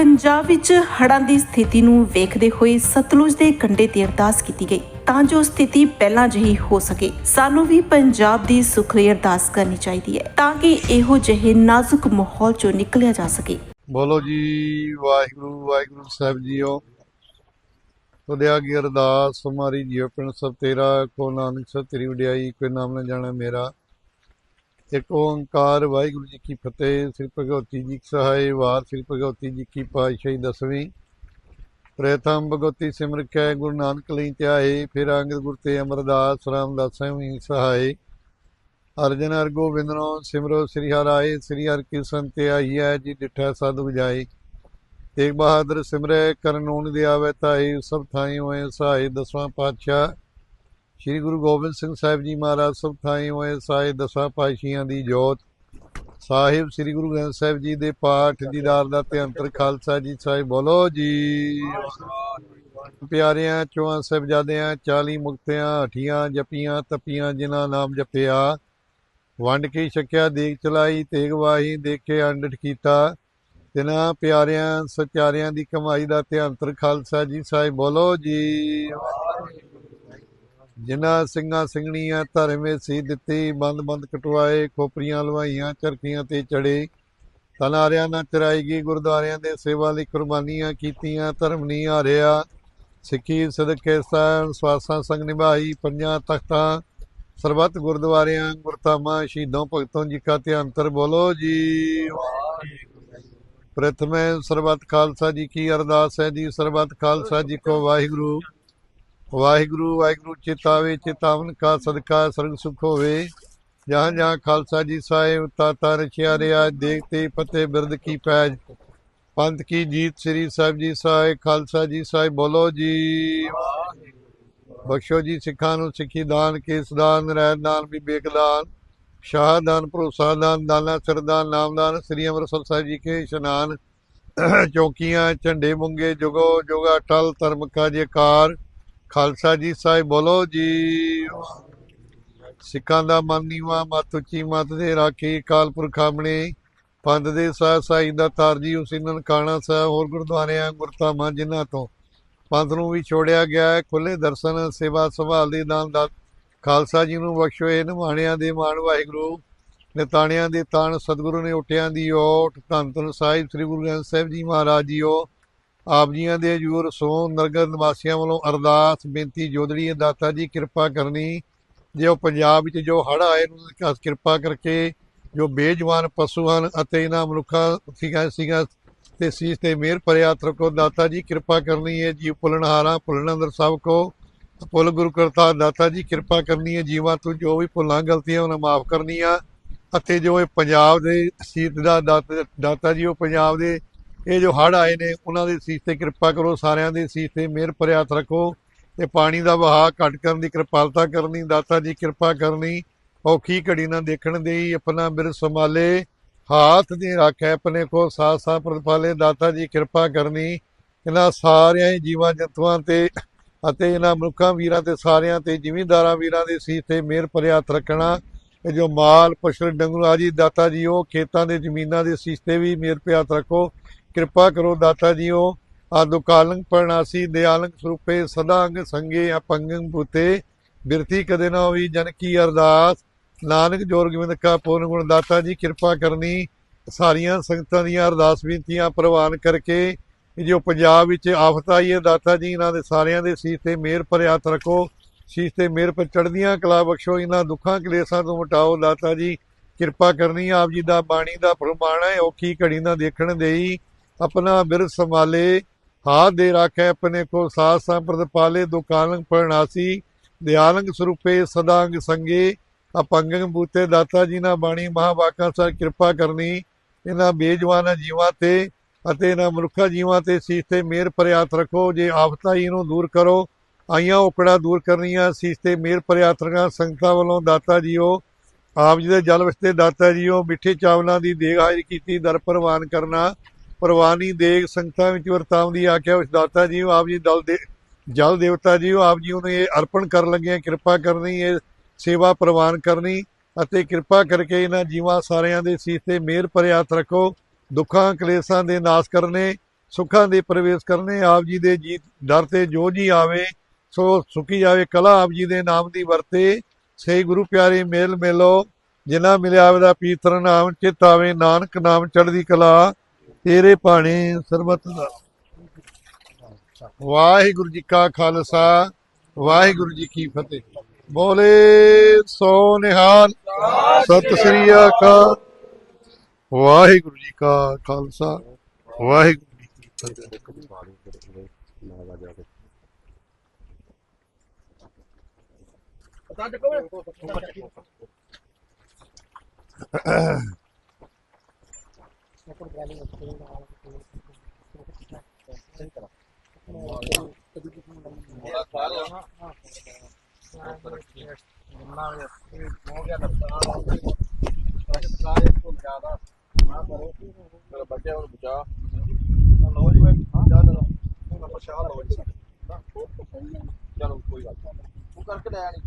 ਪੰਜਾਬ ਵਿੱਚ ਹੜ੍ਹਾਂ ਦੀ ਸਥਿਤੀ ਨੂੰ ਵੇਖਦੇ ਹੋਏ ਸਤਲੁਜ ਦੇ ਕੰਢੇ ਤੇ ਅਰਦਾਸ ਕੀਤੀ ਗਈ ਤਾਂ ਜੋ ਸਥਿਤੀ ਪਹਿਲਾਂ ਜਿਹੀ ਹੋ ਸਕੇ। ਸਾਨੂੰ ਵੀ ਪੰਜਾਬ ਦੀ ਸੁੱਖ ਅਰਦਾਸ ਕਰਨੀ ਚਾਹੀਦੀ ਹੈ ਤਾਂ ਕਿ ਇਹੋ ਜਿਹੇ ਨਾਜ਼ੁਕ ਮਾਹੌਲ ਚੋਂ ਨਿਕਲਿਆ ਜਾ ਸਕੇ। ਬੋਲੋ ਜੀ, ਵਾਹਿਗੁਰੂ ਵਾਹਿਗੁਰੂ ਸਾਹਿਬ ਜੀਓ। ਤੁਧਿਆ ਕੀ ਅਰਦਾਸ ਹਮਾਰੀ ਜੀਵ ਪਿੰਡ ਸਭ ਤੇਰਾ ਕੋ ਨਾਨਕ ਸਭ ਤੇਰੀ ਵਡਿਆਈ, ਕੋਈ ਨਾਮ ਨਾ ਜਾਣਾ ਮੇਰਾ। ਇੱਕ ਓੰਕਾਰ, ਵਾਹਿਗੁਰੂ ਜੀ ਕੀ ਫਤਿਹ, ਸ੍ਰੀ ਭਗਵਤੀ ਜੀ ਕੀ ਸਹਾਇ ਵਾਰ ਸ੍ਰੀ ਭਗਵਤੀ ਜੀ ਕੀ ਪਾਤਸ਼ਾਹੀ ਦਸਵੀਂ। ਪ੍ਰਥਮ ਭਗਵਤੀ ਸਿਮਰ ਕੈ, ਗੁਰੂ ਨਾਨਕ ਲਈ ਧਿਆਏ, ਫਿਰ ਅੰਗਦ ਗੁਰ ਤੇ ਅਮਰਦਾਸ, ਰਾਮਦਾਸ ਵੀ ਸਹਾਇ ਅਰਜਨ ਹਰ ਗੋਬਿੰਦਨੋ, ਸਿਮਰੋ ਸ੍ਰੀ ਹਰਾਏ ਸ੍ਰੀ ਹਰਿ ਕੀ ਸੰਤ ਆਈਐ ਜੀ ਡਿਠਾ ਸਾਧੂ ਜਾਈ ਤੇਗ ਬਹਾਦਰ ਸਿਮਰੈ ਕਰਨੂਨ ਦੇ ਆਵੇ ਤਾਈ ਸਭ ਥਾਈ ਹੋਏ ਸਹਾਈ ਦਸਵਾਂ ਪਾਤਸ਼ਾਹ। ਸ੍ਰੀ ਗੁਰੂ ਗੋਬਿੰਦ ਸਿੰਘ ਸਾਹਿਬ ਜੀ ਮਹਾਰਾਜ ਸਭ ਥਾਈ ਹੋਏ ਸਹਾਈ ਦਸਾਂ ਪਾਤਸ਼ਾਹਾਂ ਦੀ ਜੋਤ। ਸਾਹਿਬ ਸ੍ਰੀ ਗੁਰੂ ਗ੍ਰੰਥ ਸਾਹਿਬ ਜੀ ਦੇ ਪਾਠ ਦੀਦਾਰ ਦਾ ਤੇ ਅੰਤਰ ਖਾਲਸਾ ਜੀ ਸਾਹਿਬ, ਬੋਲੋ ਜੀ। ਪਿਆਰਿਆਂ ਚੋਆਂ ਸਾਹਿਬਜ਼ਾਦਿਆਂ 40 ਮੁਕਤਿਆਂ, ਹਠੀਆਂ, ਜਪੀਆਂ, ਤਪੀਆਂ, ਜਿਨ੍ਹਾਂ ਨਾਮ ਜਪਿਆ। ਵੰਡ ਕੇ ਛਕਿਆ ਦੇਖ ਚਲਾਈ, ਤੇਗ ਵਾਹੀ, ਦੇਖੇ ਅੰਡਟ ਕੀਤਾ। ਤਿਨਾਂ ਪਿਆਰਿਆਂ, ਸਚਾਰਿਆਂ ਦੀ ਕਮਾਈ ਦਾ ਤੇ ਅੰਤਰ ਖਾਲਸਾ ਜੀ ਸਾਹਿਬ, ਬੋਲੋ ਜੀ। ਜਿਨ੍ਹਾਂ ਸਿੰਘਾਂ ਸਿੰਘਣੀਆਂ ਧਰਮੇ ਸੀ ਦਿੱਤੀ, ਬੰਦ ਬੰਦ ਕਟਵਾਏ, ਖੋਪਰੀਆਂ ਲਵਾਈਆਂ, ਚਰਖੀਆਂ ਤੇ ਚੜੇ। ਤਨਾਰਿਆਂ ਨਾਲ ਚਰਾਈਗੀ ਗੁਰਦੁਆਰਿਆਂ ਦੇ ਸੇਵਾ ਲਈ ਕੁਰਬਾਨੀਆਂ ਕੀਤੀਆਂ, ਧਰਮ ਨਹੀਂ ਹਾਰਿਆ। ਸਿੱਖੀ, ਸਦਕੇ, ਸਹਿਣ, ਸਵਾਸਾਂ ਸੰਗ ਨਿਭਾਈ, ਪੰਜਾਂ ਤਖਤਾਂ, ਸਰਬੱਤ ਗੁਰਦੁਆਰਿਆਂ ਗੁਰਤਾਮਾ ਸ਼ਹੀਦੋਂ ਭਗਤੋਂ ਜੀ ਕਾ ਤੇ ਅੰਤਰ ਬੋਲੋ ਜੀ। ਪ੍ਰਥਮੇ ਸਰਬੱਤ ਖਾਲਸਾ ਜੀ ਕੀ ਅਰਦਾਸ ਹੈ ਜੀ, ਸਰਬੱਤ ਖਾਲਸਾ ਜੀ ਕੋ ਵਾਹਿਗੁਰੂ। ਵਾਹਿਗੁਰੂ ਵਾਹਿਗੁਰੂ ਚਿਤਾਵੇ ਚਿਤਾਵਨ ਕਾ ਸਦਕਾ ਸਰਗ ਸੁਖ ਹੋਵੇ। ਜਹਾਂ ਜਹਾਂ ਖਾਲਸਾ ਜੀ ਸਾਹਿਬ, ਤਾਤਾ ਰਖਿਆ ਰਿਆ ਦੇਖਤੇ ਪਤੇ ਬਿਰਦ ਕੀ ਪੈਜ। ਪੰਥ ਕੀ ਜੀਤ ਸ੍ਰੀ ਸਾਹਿਬ ਜੀ ਸਾਹਿਬ, ਖਾਲਸਾ ਜੀ ਸਾਹਿਬ, ਬੋਲੋ ਜੀ। ਬਖਸ਼ੋ ਜੀ ਸਿੱਖਾਂ ਨੂੰ ਸਿੱਖੀ ਦਾਨ, ਕੇਸ ਦਾਨ ਰਹਿਤ ਦਾਨ ਵਿਵੇਕ ਦਾਨ ਸ਼ਹਾਦਾਨ ਭਰੋਸਾ ਦਾਨ, ਦਾਨਾ ਸਰਦਾਨ ਨਾਮਦਾਨ ਸ੍ਰੀ ਅੰਮ੍ਰਿਤਸਰ ਸਾਹਿਬ ਜੀ ਕੇ ਇਸ਼ਨਾਨ। ਚੌਕੀਆਂ, ਝੰਡੇ ਮੁੰਗੇ, ਜੁਗੋ ਜੁਗਾ, ਟਲ ਧਰਮ ਕਾ ਜੇਕਾਰ ਖਾਲਸਾ ਜੀ ਸਾਹਿਬ, ਬੋਲੋ ਜੀ। ਸਿੱਖਾਂ ਦਾ ਮਨ ਨੀਵਾ ਮਤ ਉੱਚੀ ਮਤ ਦੇ ਰਾਖੀ ਕਾਲ ਪੁਰਖ ਆਪਣੇ ਪੰਥ ਦੇ ਸਾਹ ਸਾਈ ਦਾ ਤਾਰਜੀ ਉਸੇ ਨਨਕਾਣਾ ਸਾਹਿਬ ਹੋਰ ਗੁਰਦੁਆਰਿਆਂ ਗੁਰਤਾਮਾਂ ਜਿਨ੍ਹਾਂ ਤੋਂ। ਪੰਥ ਨੂੰ ਵੀ ਛੋੜਿਆ ਗਿਆ ਹੈ ਖੁੱਲੇ ਦਰਸ਼ਨ, ਸੇਵਾ ਸੰਭਾਲ ਦੇ ਦਾਨ ਦਾ ਖਾਲਸਾ ਜੀ ਨੂੰ ਬਖਸ਼ੋ ਇਹ ਨਿਮਾਣਿਆਂ ਦੇ ਮਾਣ, ਵਾਹਿਗੁਰੂ। ਨਿਤਾਣਿਆਂ ਦੇ ਤਾਣ, ਸਤਿਗੁਰੂ ਨੇ ਉਠਿਆਂ ਦੀ ਓਟ, ਧੰਨ ਧੰਨ ਸਾਹਿਬ, ਸ੍ਰੀ ਗੁਰੂ ਗ੍ਰੰਥ ਸਾਹਿਬ ਜੀ ਮਹਾਰਾਜ ਜੀਓ। ਆਪ ਜੀਆਂ ਦੇ ਹਜੂਰ ਸੋ ਨਰਗਰ ਨਿਵਾਸੀਆਂ ਵੱਲੋਂ ਅਰਦਾਸ, ਬੇਨਤੀ ਜੋਦੜੀ ਹੈ ਦਾਤਾ ਜੀ, ਕਿਰਪਾ ਕਰਨੀ। ਜੇ ਉਹ ਪੰਜਾਬ ਵਿੱਚ ਜੋ ਹੜ੍ਹ ਆਏ ਨੂੰ ਕਿਰਪਾ ਕਰਕੇ ਜੋ ਬੇਜਵਾਨ ਪਸ਼ੂ ਹਨ ਅਤੇ ਇਹਨਾਂ ਮਨੁੱਖਾਂ ਸੀਗਾ ਸੀਗਾ, ਤੇ ਸੀਸ ਤੇ ਮਿਹਰ ਭਰਿਆ ਤਰਕੋ ਦਾਤਾ ਜੀ, ਕਿਰਪਾ ਕਰਨੀ ਹੈ। ਜੀ ਭੁੱਲਣਹਾਰਾ ਭੁੱਲਣੰਦਰ ਸਭ ਕੋ। ਭੁੱਲ ਗੁਰੂ ਕਰਤਾ, ਦਾਤਾ ਜੀ, ਕਿਰਪਾ ਕਰਨੀ ਹੈ। ਜੀਵਾਂ ਤੋਂ ਜੋ ਵੀ ਭੁੱਲਾਂ ਗਲਤੀਆਂ, ਉਹਨਾਂ ਮਾਫ ਕਰਨੀਆਂ। ਅਤੇ ਜੋ ਇਹ ਪੰਜਾਬ ਦੇ ਸੀਤ ਦਾ ਦਾਤ- ਦਾਤਾ ਜੀ, ਉਹ ਪੰਜਾਬ ਦੇ ਇਹ ਜੋ ਹੜ੍ਹ ਆਏ ਨੇ, ਉਹਨਾਂ ਦੇ ਸੀਸ ਤੇ ਕਿਰਪਾ ਕਰੋ, ਸਾਰਿਆਂ ਦੇ ਸੀਸ ਤੇ ਮਿਹਰ ਭਰਿਆ ਹੱਥ ਰੱਖੋ ਤੇ ਪਾਣੀ ਦਾ ਵਹਾਅ ਘੱਟ ਕਰਨ ਦੀ ਕਿਰਪਾਲਤਾ ਕਰਨੀ, ਦਾਤਾ ਜੀ ਕਿਰਪਾ ਕਰਨੀ, ਔਖੀ ਘੜੀ ਨਾ ਦੇਖਣ ਦੇਈ, ਆਪਣਾ ਬਿਰ ਸੰਭਾਲੇ, ਹਾਥ ਦੀ ਰੱਖੈ ਆਪਣੇ ਕੋ ਸਾਥ ਸਾਥ ਪ੍ਰਤਪਾਲੇ, ਦਾਤਾ ਜੀ ਕਿਰਪਾ ਕਰਨੀ, ਇਹਨਾਂ ਸਾਰਿਆਂ ਹੀ ਜੀਵਾਂ ਜੰਤੂਆਂ ਤੇ ਅਤੇ ਇਹਨਾਂ ਮਨੁੱਖਾਂ ਵੀਰਾਂ ਤੇ ਸਾਰਿਆਂ ਤੇ, ਜ਼ਿਮੀਂਦਾਰਾਂ ਵੀਰਾਂ ਦੇ ਸੀਸ ਤੇ ਮਿਹਰ ਭਰਿਆ ਹੱਥ ਰੱਖਣਾ, ਇਹ ਜੋ ਮਾਲ, ਪਸ਼ੂ, ਡੰਗਰੂ ਆਜੀ ਦਾਤਾ ਜੀ, ਉਹ ਖੇਤਾਂ ਦੇ ਜ਼ਮੀਨਾਂ ਦੇ ਸੀਸ ਤੇ ਵੀ ਮਿਹਰ ਭਰਿਆ ਹੱਥ ਰੱਖੋ ਕਿਰਪਾ ਕਰੋ ਦਾਤਾ ਜੀ ਉਹ ਆਦੁ ਕਾਲੰਗ ਪਰਨਾਸੀ ਦਿਆਲੰਗ ਸਰੂਪੇ ਸਦਾ ਅੰਗ ਸੰਗੇ ਅਪੰਗੰ ਬੁਤੇ ਬਿਰਤੀ ਕਦੇ ਨਾ ਹੋਈ ਜਨ ਕੀ ਅਰਦਾਸ। ਨਾਨਕ ਜੋਰ ਗੋਬਿੰਦ ਕਾ ਪੂਰਨ ਗੁਣ ਦਾਤਾ ਜੀ, ਕਿਰਪਾ ਕਰਨੀ। ਸਾਰੀਆਂ ਸੰਗਤਾਂ ਦੀਆਂ ਅਰਦਾਸ ਬੇਨਤੀਆਂ ਪ੍ਰਵਾਨ ਕਰਕੇ ਇਹ ਜੋ ਪੰਜਾਬ ਵਿੱਚ ਆਫਤ ਆਈ ਹੈ ਦਾਤਾ ਜੀ, ਇਹਨਾਂ ਦੇ ਸਾਰਿਆਂ ਦੇ ਸੀਸ ਤੇ ਮਿਹਰ ਭਰਿਆ ਰੱਖੋ। ਸੀਸ ਤੇ ਮਿਹਰ ਪਰ ਚੜ੍ਹਦੀਆਂ ਕਲਾ ਬਖਸ਼ੋ, ਇਹਨਾਂ ਦੁੱਖਾਂ ਕਲੇਸ਼ਾਂ ਤੋਂ ਮਟਾਓ ਦਾਤਾ ਜੀ। ਕਿਰਪਾ ਕਰਨੀ, ਆਪ ਜੀ ਦਾ ਬਾਣੀ ਦਾ ਫਰਮਾਨ ਹੈ, ਔਖੀ ਘੜੀ ਨਾ ਦੇਖਣ ਦੇਈ। ਆਪਣਾ ਬਿਰ ਸੰਭਾਲੇ, ਹਾਥ ਦੇ ਰਾਖੈ, ਆਪਣੇ ਕੋ ਸਾਥ ਸੰਪਰਦ ਪਾਲੇ ਦੁਕਾਨੰ ਪਰਨਾਸੀ, ਦਿਆਲੰਗ ਸਰੂਪੇ, ਸਦਾੰਗ ਸੰਗੇ ਅਪੰਗੰ ਬੂਤੇ, ਦਾਤਾ ਜੀ ਨਾਲ ਬਾਣੀ, ਮਹਾਵਾਕਾਂ ਸਰ ਕਿਰਪਾ ਕਰਨੀ, ਇਹਨਾਂ ਬੇਜਵਾਨਾਂ ਜੀਵਾਂ ਤੇ ਅਤੇ ਇਹਨਾਂ ਮਨੁੱਖਾ ਜੀਵਾਂ ਤੇ ਸੀਸ ਤੇ ਮਿਹਰ ਭਰਿਆ ਰੱਖੋ, ਜੇ ਆਫਤਾਂ ਹੀ ਨੂੰ ਦੂਰ ਕਰੋ, ਆਈਆਂ ਔਕੜਾਂ ਦੂਰ ਕਰਨੀਆਂ, ਸੀਸ ਤੇ ਮਿਹਰ ਭਰਿਆ ਹੱਥ ਰੱਖਾਂ, ਸੰਗਤਾਂ ਵੱਲੋਂ ਦਾਤਾ ਜੀਓ, ਆਪ ਜੀ ਦੇ ਜਲ ਵਸਤੇ ਦਾਤਾ ਜੀਓ, ਮਿੱਠੇ ਚਾਵਲਾਂ ਦੀ ਦੇਗ ਹਾਜ਼ਰ ਕੀਤੀ, ਦਰ ਪ੍ਰਵਾਨ ਕਰਨਾ ਪ੍ਰਵਾਨੀ ਦੇਗ ਸੰਗਤਾਂ ਵਿੱਚ ਵਰਤਾਉਣ ਦੀ ਆਖਿਆ ਉਸ ਦਾਤਾ ਜੀ ਆਪ ਜੀ ਦਲ ਦੇ ਜਲ ਦੇਵਤਾ ਜੀ ਆਪ ਜੀ ਨੂੰ ਇਹ ਅਰਪਣ ਕਰਨ ਲੱਗੇ ਆ, ਕਿਰਪਾ ਕਰਨੀ ਇਹ ਸੇਵਾ ਪ੍ਰਵਾਨ ਕਰਨੀ ਅਤੇ ਕਿਰਪਾ ਕਰਕੇ ਇਹਨਾਂ ਜੀਵਾਂ ਸਾਰਿਆਂ ਦੇ ਸੀਸ ਤੇ ਮਿਹਰ ਭਰਿਆ ਹੱਥ ਰੱਖੋ ਦੁੱਖਾਂ ਕਲੇਸ਼ਾਂ ਦੇ ਨਾਸ ਕਰਨੇ ਸੁੱਖਾਂ ਦੇ ਪ੍ਰਵੇਸ਼ ਕਰਨੇ ਆਪ ਜੀ ਦੇ ਜੀ ਦਰ ਤੇ ਜੋ ਜੀ ਆਵੇ ਸੋ ਸੁਖੀ ਜਾਵੇ ਕਲਾ ਆਪ ਜੀ ਦੇ ਨਾਮ ਦੀ ਵਰਤੇ। ਸਹੀ ਗੁਰੂ ਪਿਆਰੇ ਮੇਲ ਮਿਲੋ ਜਿਨ੍ਹਾਂ ਮਿਲਿਆ ਆਵੇ ਪੀਤਰ ਨਾਮ ਚਿਤ ਆਵੇ ਨਾਨਕ ਨਾਮ ਚੜ੍ਹਦੀ ਕਲਾ। ਤੇਰੇ ਭਾਣੇ ਸਰਬਤ ਦਾ। ਵਾਹਿਗੁਰੂ ਜੀ ਕਾ ਖਾਲਸਾ ਵਾਹਿਗੁਰੂ ਜੀ ਕੀ ਫਤਿਹ। ਬੋਲੇ ਸੋ ਨਿਹਾਲ। ਸਤਿ ਸ੍ਰੀ ਅਕਾਲ। ਵਾਹਿਗੁਰੂ ਜੀ ਕਾ ਖਾਲਸਾ ਵਾਹਿਗੁਰੂ ਜੀ ਕੀ ਫਤਿਹ। ਬੱਚਿਆਂ ਨੂੰ ਬਚਾ ਲੋ ਜੀ ਮੈਂ ਜਾ ਦਰਾ ਹੁਣ ਆਪਾਂ ਸ਼ਾਹ ਜੀ ਚਲੋ ਕੋਈ ਗੱਲ ਨਹੀਂ ਉਹ ਕਰਕੇ ਲੈ ਆਣੀ